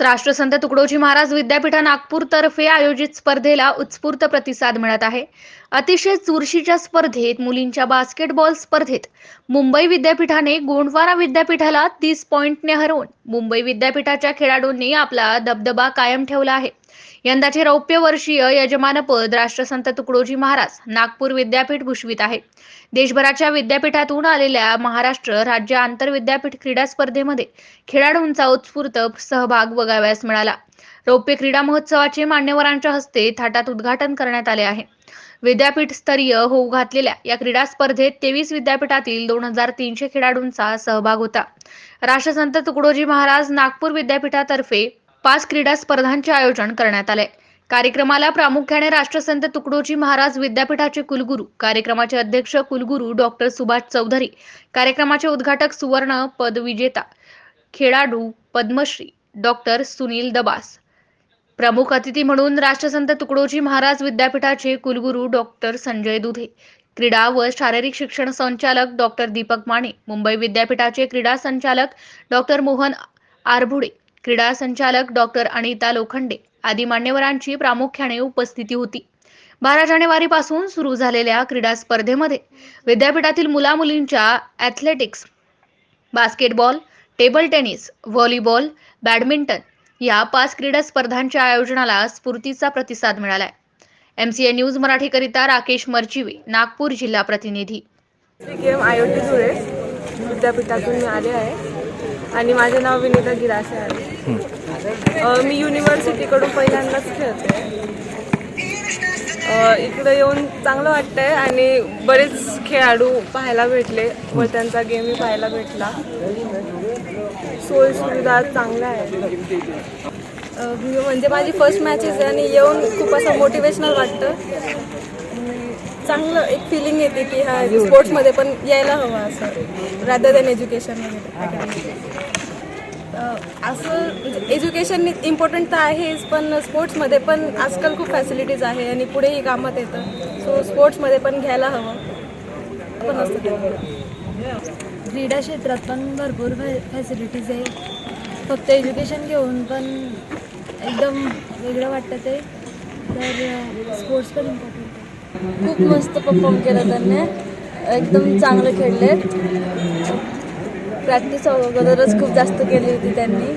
राष्ट्रसंत तुकडोजी महाराज विद्यापीठ नागपूर तर्फे आयोजित स्पर्धेला उत्स्फूर्त प्रतिसाद मिळत आहे. अतिशय चुरशीच्या स्पर्धेत मुलींच्या बास्केटबॉल स्पर्धेत मुंबई विद्यापीठाने गोंडवाना विद्यापीठाला तीस पॉइंटने हरवून मुंबई विद्यापीठाच्या खेळाडूंनी आपला दबदबा कायम ठेवला आहे. यंदाचे रौप्य वर्षीय यजमानपद राष्ट्रसंत तुकडोजी महाराज नागपूर विद्यापीठ भूषवित आहे. देशभराच्या विद्यापीठातून आलेल्या महाराष्ट्र राज्य आंतरविद्यापीठ क्रीडा स्पर्धेमध्ये खेळाडूंचा उत्स्फूर्त सहभाग बघावयास मिळाला. रौप्य क्रीडा महोत्सवाचे मान्यवरांच्या हस्ते थाटात उद्घाटन करण्यात आले आहे. विद्यापीठ स्तरीय होऊ घातलेल्या या क्रीडा स्पर्धेत तेवीस विद्यापीठातील दोन हजार तीनशे खेळाडूंचा सहभाग होता. राष्ट्रसंत तुकडोजी महाराज नागपूर विद्यापीठातर्फे पाच क्रीडा स्पर्धांचे आयोजन करण्यात आले. कार्यक्रमाला प्रामुख्याने राष्ट्रसंत तुकडोजी महाराज विद्यापीठाचे कुलगुरू कार्यक्रमाचे अध्यक्ष कुलगुरू डॉक्टर सुभाष चौधरी कार्यक्रमाचे उद्घाटक सुवर्ण पदविजेता खेळाडू पद्मश्री डॉक्टर सुनील दबास. प्रमुख अतिथी म्हणून राष्ट्रसंत तुकडोजी महाराज विद्यापीठाचे कुलगुरू डॉक्टर संजय दुधे क्रीडा व शारीरिक शिक्षण संचालक डॉक्टर दीपक माने मुंबई विद्यापीठाचे क्रीडा संचालक डॉक्टर मोहन आरभुडे क्रीडा संचालक डॉक्टर अनिता लोखंडे आदी मान्यवरांची प्रामुख्याने उपस्थिती होती. बारा जानेवारीपासून सुरू झालेल्या क्रीडा स्पर्धेमध्ये विद्यापीठातील मुलामुलींच्या athletics basketball table tennis volleyball badminton या पाच क्रीडा स्पर्धांच्या आयोजनाला स्फूर्तीचा प्रतिसाद मिळालाय. एम सी ए न्यूज मराठीकरिता राकेश मरचिवे नागपूर जिल्हा प्रतिनिधी. गेम आयोजित विद्यापीठातून मी आले आहे. आणि माझे नाव विनीता गिराशे आहे. मी युनिव्हर्सिटीकडून पहिल्यांदाच खेळते. इकडं येऊन चांगलं वाटतंय आणि बरेच खेळाडू पाहायला भेटले व त्यांचा गेमही पाहायला भेटला. सोयी सुविधा चांगल्या आहेत. म्हणजे माझी फर्स्ट मॅचेस आहे आणि येऊन खूप असं मोटिवेशनल वाटतं. चांगलं एक फिलिंग येते की हा स्पोर्ट्समध्ये पण यायला हवं असं रॅदर दॅन एज्युकेशन असं म्हणजे एज्युकेशन इम्पॉर्टंट तर आहेच पण स्पोर्ट्समध्ये पण आजकाल खूप फॅसिलिटीज आहे आणि पुढेही कामात येतं. सो स्पोर्ट्समध्ये पण घ्यायला हवं. पण असतं ते. क्रीडा क्षेत्रात पण भरपूर फॅ फॅसिलिटीज आहे. फक्त एज्युकेशन घेऊन पण एकदम वेगळं वाटतं ते. तर स्पोर्ट्स पण इम्पॉर्टंट खूप मस्त परफॉर्म केलं त्यांनी. एकदम चांगलं खेळले. प्रॅक्टिस अगोदरच खूप जास्त केली होती त्यांनी.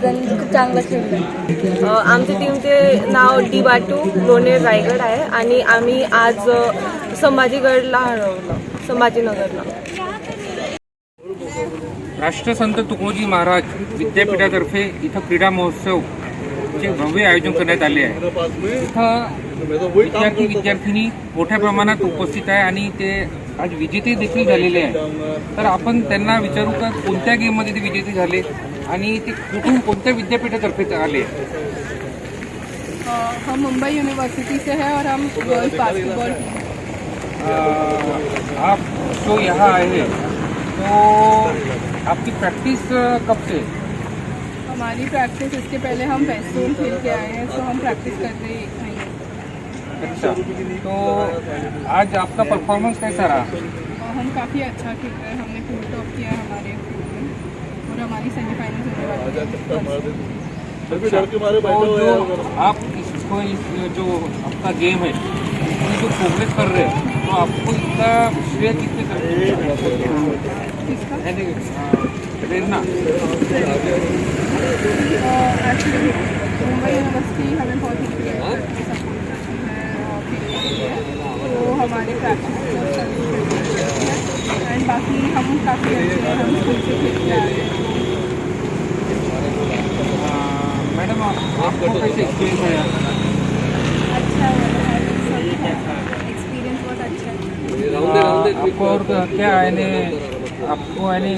त्यांनी खूप चांगलं खेळलं. आमच्या टीमचे नाव डी बाटू लोणेर रायगड आहे. आणि आम्ही आज संभाजीगडला हरवलं. संभाजीनगरला. राष्ट्रसंत तुकडोजी महाराज विद्यापीठातर्फे इथं क्रीडा महोत्सव चे भव्य आयोजन करण्यात आले आहे. इथं विद्यार्थी विद्यार्थिनी मोठ्या प्रमाणात उपस्थित आहे आणि ते आज विजेते देखील झालेले आहे. तर आपण त्यांना विचारू का कोणत्या गेममध्ये ते विजेते झाले आणि ते कुठून कोणत्या विद्यापीठातर्फे आले? हम मुंबई यूनिवर्सिटी से हैं और हम गर्ल्स बास्केटबॉल आप जो यहाँ आए हैं तो आपकी प्रैक्टिस कब से? हमारी प्रैक्टिस इसके पहले हम बेस्टोन खेल के आए हैं तो हम प्रैक्टिस कर रहे हैं। अच्छा। तो आज आपका परफॉर्मेंस कैसा रहा? हम काफ़ी अच्छा खेल रहे हैं। हमने पूल टॉप किया है हमारे और हमारी सेमीफाइनल होने वाली है। तो जो आप इसको इस जो आपका गेम है इसमें जो प्रोग्रेस कर रहे हैं तो आपको इसका श्रेय कितने प्रेरणा। एक्चुअली मुंबई यूनिवर्सिटी हमें बहुत हेल्प किया है सपोर्ट करती है और खेलने के लिए तो हमारे एंड बाकी हम काफ़ी अच्छे हैं हम स्कूल से खेल के आए हैं मैडम आपको कैसे एक्सपीरियंस आया अच्छा एक्सपीरियंस बहुत अच्छा। है। आपको और क्या यानी आपको यानी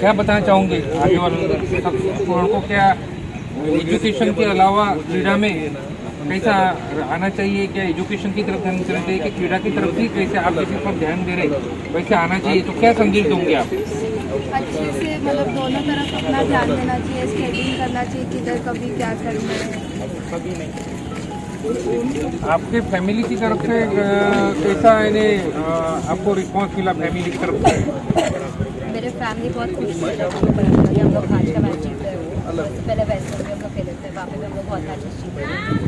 क्या बताना चाहूँगे आगे वालों को? क्या एजुकेशन के अलावा क्रीड़ा में कैसा आना चाहिए क्या? एजुकेशन की तरफ़ ध्यान देना चाहिए कि क्रीड़ा की तरफ़ भी कैसे आप किसी पर ध्यान दे रहे वैसे आना चाहिए तो क्या संदेश दोगे आप? अच्छे से मतलब दोनों तरफ़ अपना ध्यान देना चाहिए स्केटिंग करना चाहिए किधर कभी क्या करना है। आपके फैमिली की तरफ़ से कैसा अ, आपको रिस्पॉन्स मिला फैमिली की तरफ़ से? मेरे फैमिली बहुत खुश जब हमें लोग आज का मैच जीत रहे हो। पहले वैसे हम लोग खेले थे वहाँ पे हम लोग बहुत जीते हमको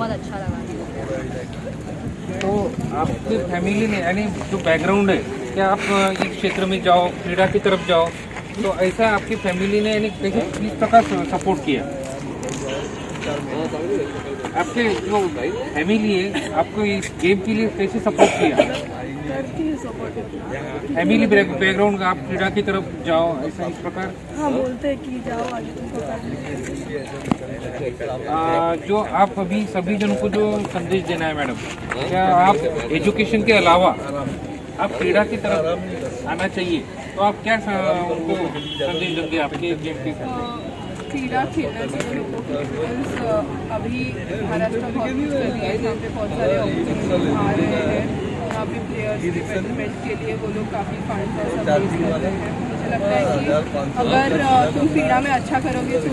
बहुत अच्छा लगा। तो आपकी फैमिली ने, यानी जो बैकग्राउंड है, क्या आप इस क्षेत्र में जाओ, क्रीड़ा की तरफ़ जाओ तो ऐसा आपकी फैमिली ने, यानी कैसे किस प्रकार सपोर्ट किया? आपके जो फैमिली है, आपको इस गेम के लिए कैसे सपोर्ट किया? फैमिली बैकग्राउंड का आप क्रीड़ा की तरफ़ जाओ ऐसा इस प्रकार। हाँ बोलते हैं कि जाओ आगे तुमको आ, जो आप अभी सभी जन को जो संदेश देना है मैडम क्या आप एजुकेशन के अलावा आप क्रीड़ा की तरफ़ आना चाहिए तो आप क्या स- उनको संदेश देंगे आपके गेम के साथ क्रीड़ा खेलना चाहिए लोगों को बिकॉज़ अभी महाराष्ट्र बहुत कुछ कर रही है यहाँ पे बहुत सारे ऑपरेशन आ रहे हैं। पे प्लेयर्स डेवलपमेंट के लिए वो लोग काफ़ी फंड हैं। मुझे लगता है कि अगर तुम क्रीड़ा में अच्छा करोगे तो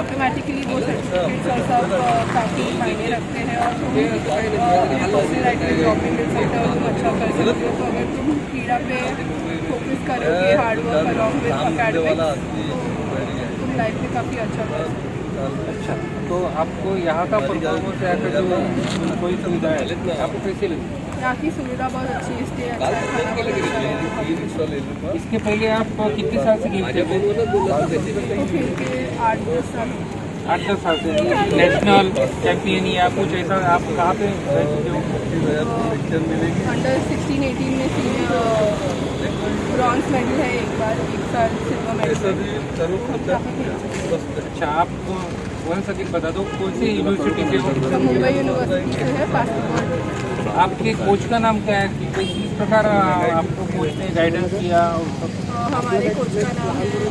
ऑटोमेटिकली वो सर्टिफिकेट्स और सब काफ़ी मायने रखते हैं और तुम पर्सनल राइट में जॉब भी मिल सकता है और तुम अच्छा कर सकते हो। तो अगर तुम क्रीड़ा पे फोकस करोगे hard work along with academics तुम लाइफ में काफ़ी अच्छा कर सकते हो। अच्छा। तो आपको यहाँ का परफॉर्मेंस यहाँ का जो कोई सुविधा है? आपको कैसे लगी? यहाँ की सुविधा बहुत अच्छी है इसलिए अच्छा अच्छा इसके पहले आप कितने साल से गेम खेलते हैं? तो आठ दस साल। आठ दस साल से। नेशनल चैंपियन या कुछ ऐसा आप कहाँ पे हो? अंडर सिक्सटीन एटीन में ब्रॉन्ज मेडल है एक बार एक साल सिल्वर मेडल खेल चुके हैं। अच्छा आप वन सेकंड बता दो? कौन सी यूनिवर्सिटी से हो? तो मुंबई यूनिवर्सिटी से है बास्केटबॉल आपके कोच का नाम क्या है? कि किस प्रकार आपको कोच ने गाइडेंस किया? और हमारे कोच का नाम है सर।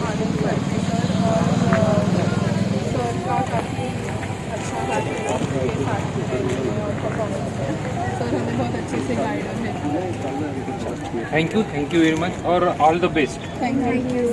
अच्छा हमें बहुत अच्छे से guide thank you thank you very much और all the best thank you